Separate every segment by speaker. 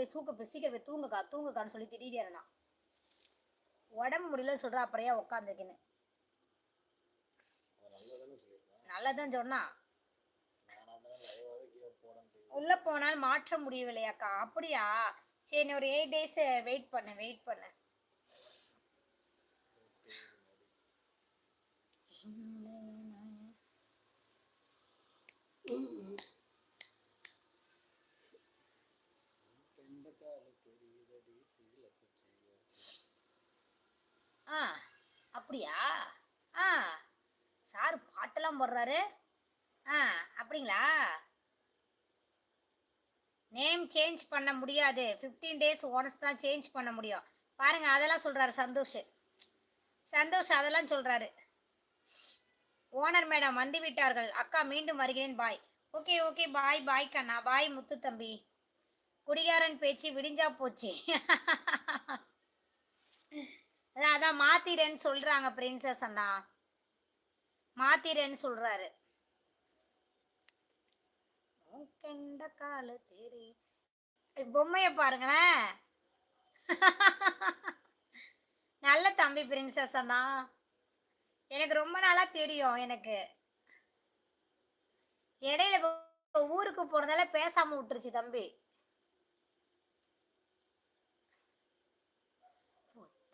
Speaker 1: போய் தூக்க போய் சீக்கிரம் போய் தூங்குக்கா தூங்குக்கான்னு சொல்லி திடீர்னு நான் உடம்பு முடியல சொல்கிறா அப்புறையா உட்காந்துருக்கேன்னு நல்லதான் சொன்னா உள்ள போனால் மாற்ற முடியவில்லையாக்கா அப்படியா? சரி நான் ஒரு எயிட் டேஸ் வெயிட் பண்ணு வெயிட் பண்ணு. ஆ அப்படியா? ஆ சார் பாட்டெல்லாம் போடுறாரு. ஆ அப்படிங்களா? நேம் சேஞ்ச் பண்ண முடியாது. ஃபிஃப்டீன் டேஸ் ஓனஸ் தான் சேஞ்ச் பண்ண முடியும். பாருங்க அதெல்லாம் சொல்கிறாரு சந்தோஷ். சந்தோஷ் அதெல்லாம் சொல்கிறாரு ஓனர் மேடம் வந்து விட்டார்கள். அக்கா மீண்டும் வருகிறேன். பாய். Okay okay. பாய் பாய் கண்ணா. பாய் முத்து தம்பி. குடிகாரன் பேச்சு விடிஞ்சா போச்சு. அதான் அதான் மாத்திரேன்னு சொல்கிறாங்க பிரின்சஸ் அண்ணா. மாத்திரன்னு சொல்கிறாரு கண்ட காலு தெரி பொம்மையை பாருங்களேன். நல்ல தம்பி பிரின்சஸ் அண்ணா. எனக்கு ரொம்ப நாளா தெரியும் எனக்கு. இடையில ஊருக்கு போனதால பேசாம விட்டுருச்சு தம்பி.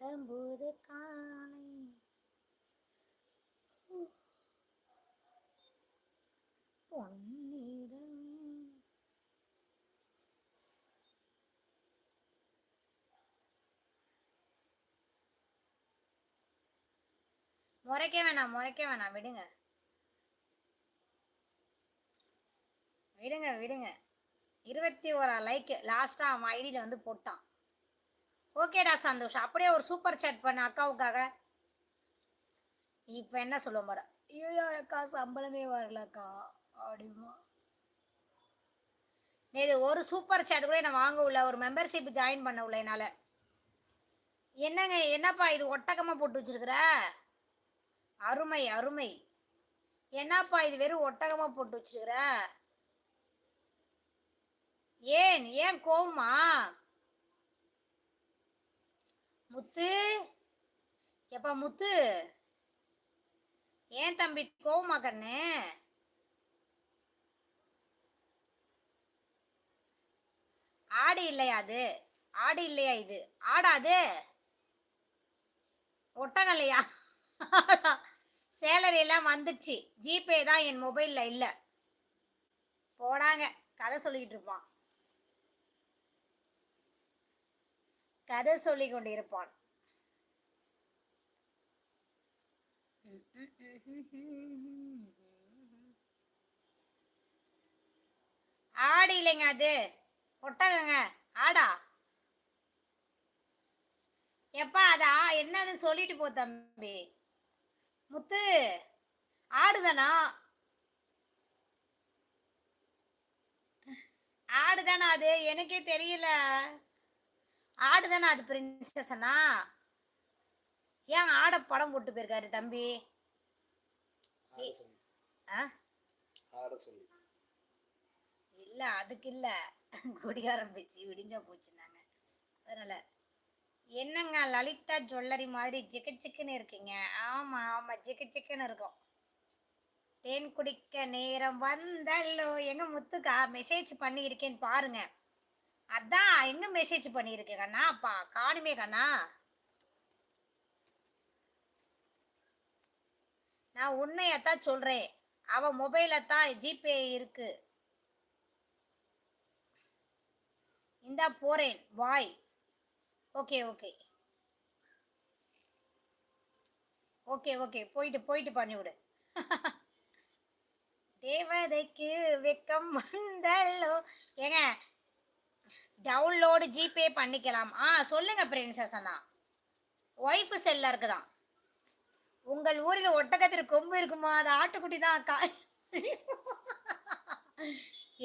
Speaker 1: புத்தம்புது காலை பொன்னிறம். முறைக்க வேணாம் முறைக்க வேணாம் விடுங்க. விடுங்க விடுங்க. இருபத்தி ஓரா லைக் லாஸ்ட்டாக அவன் ஐடியில் வந்து போட்டான். ஓகேடா சந்தோஷ். அப்படியே ஒரு சூப்பர் சேட் பண்ண அக்காவுக்காக. இப்போ என்ன சொல்ல போற? ஐயோ அக்கா சம்பளமே வரலக்கா. அப்படிமா இது ஒரு சூப்பர் சாட் கூட நான் வாங்க உள்ள ஒரு மெம்பர்ஷிப் ஜாயின் பண்ண உள்ள என்னால். என்னங்க என்னப்பா இது ஒட்டகமாக போட்டு வச்சிருக்கிற? அருமை அருமை. என்னப்பா இது வெறும் ஒட்டகமாக போட்டு வச்சுருக்குற? ஏன் ஏன் கோவமா? முத்து? எப்பா முத்து? ஏன் தம்பி கோவமா கண்ணு? ஆடு இல்லையா அது? ஆடு இல்லையா இது? ஆடாது ஒட்டகம் இல்லையா சேலரி எல்லாம் வந்துடுச்சு. ஜிபே தான் என் மொபைலில் இல்லை. போடாங்க. கதை சொல்லிக்கிட்டு இருப்பான். கதை சொல்லி கொண்டிருப்பான். ஆடு இல்லைங்க அது. ஒட்டகங்க. ஆடா. எப்பா அதா? என்னதுன்னு சொல்லிட்டு போ தம்பி. முத்து ஆடுதானா? ஆடுதானா அது? எனக்கே தெரியல. ஆடுதானா அது பிரின்சஸ்னா ஏன் ஆட படம் போட்டு போயிருக்காரு தம்பி?
Speaker 2: ஆட
Speaker 1: இல்ல அதுக்கு இல்ல. குடிகாரம் பேச்சு விடிஞ்சா போச்சுன்னாங்க அதனால என்னங்க லலிதா ஜுவல்லரி மாதிரி ஜிக்கு சிக்குன்னு இருக்கீங்க? ஆமா ஆமா ஜிக்கு சிக்குன்னு இருக்கும். தேன் குடிக்க நேரம் வந்தல்லோ. எங்க முத்துக்கா? மெசேஜ் பண்ணியிருக்கேன்னு பாருங்க. அதான் எங்க மெசேஜ் பண்ணியிருக்கேன் கண்ணா? அப்பா காணுமே கண்ணா. நான் உண்மையத்தான் சொல்றேன். அவ மொபைல தான் ஜிபே இருக்கு. இந்தா போறேன். Bye okay okay okay okay போயிட்டு போயிட்டு பண்ணி விடு தேவதைக்கு வெக்கம் வந்தல்லோ. ஏங்க டவுன்லோடு ஜிபே பண்ணிக்கலாம். ஆ சொல்லுங்கள் பிரின்சஸ் அண்ணா. ஒய்ஃபு செல்ல இருக்குதான் உங்கள் ஊரில் ஒட்டகத்தில் கொம்பு இருக்குமா? அது ஆட்டுக்குட்டி தான் அக்கா.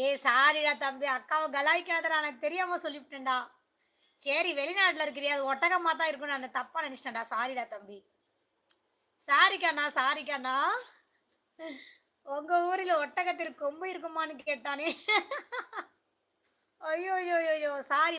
Speaker 1: ஏ சாரிடா தம்பி. அக்காவை கலாய்க்காதடா. எனக்கு தெரியாமல் சொல்லிவிட்டேன்டா. சரி வெளிநாட்டில் இருக்கிறியா? அது ஒட்டகமாக தான் இருக்கும்னு நான் தப்பாக நினச்சிட்டேன்டா. சாரிடா தம்பி. சாரிக்கண்ணா சாரிக்கண்ணா உங்கள் ஊரில் ஒட்டகத்திற்கு கொம்பு இருக்குமான்னு கேட்டானே. ஐயோ ஐயோ ஐயோ சாரி